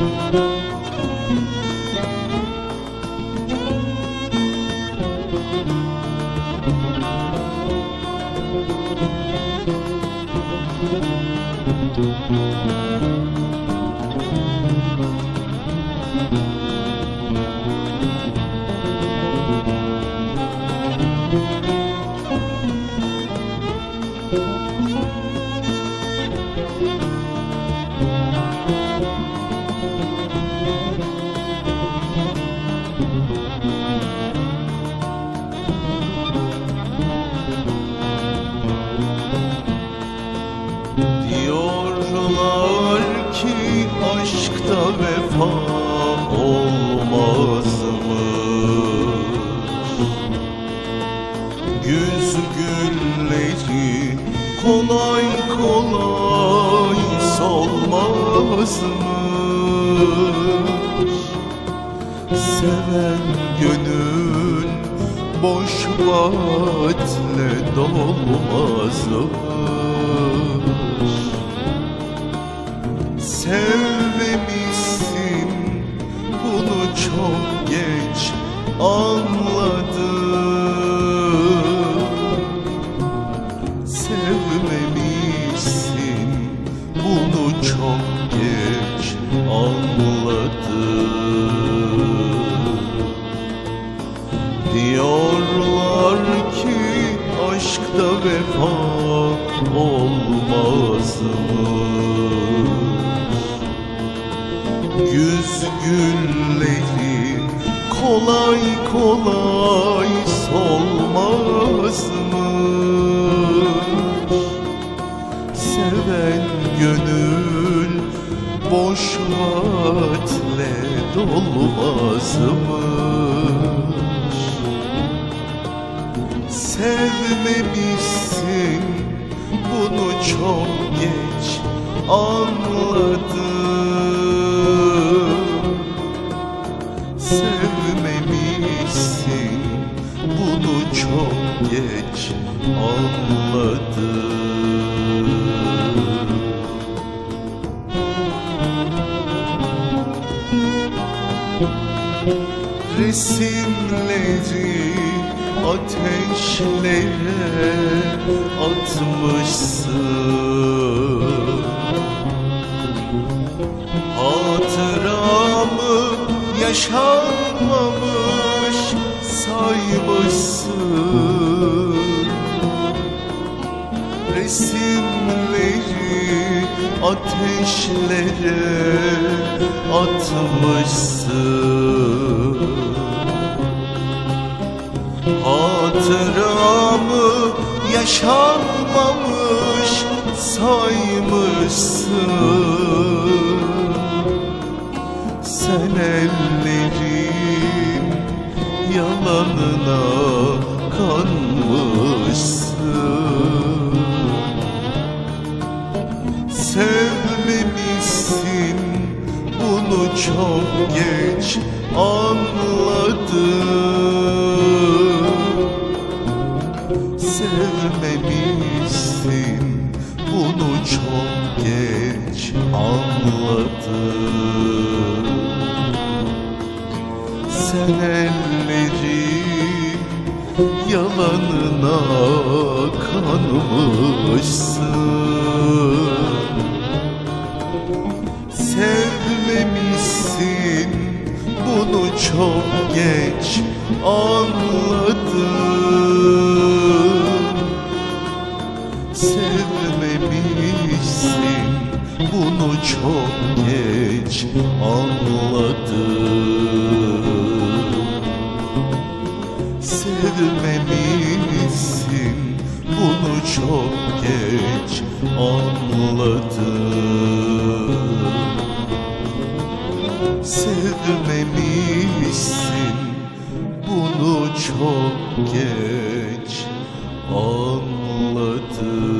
Diyorlar olmazmış Güz gülleri kolay kolay solmazmış Seven gönül boş vaatle dolmazmış Sevmemişsin bunu çok geç anladım. Sevmemişsin bunu çok geç anladım. Diyorlar ki aşkta vefa olmazmış Yüz gülleri kolay kolay solmazmış Seven gönül boş vaatle dolmazmış Sevmemişsin bunu çok geç anladım Sevmemişsin. Bunu çok geç anladım. Resimleri ateşlere atmışsın yaşanmamış saymışsın. Resimleri ateşlere atmışsın. Hatıramı yaşanmamış saymışsın çok geç anladım. Sevmemişsin bunu çok geç anladım. Sen ellerin yalanına kanmışsın bunu çok geç anladım. Sevmemişsin bunu çok geç anladım. Sevmemişsin bunu çok geç anladım sevmemişsin. Bunu çok geç anladım.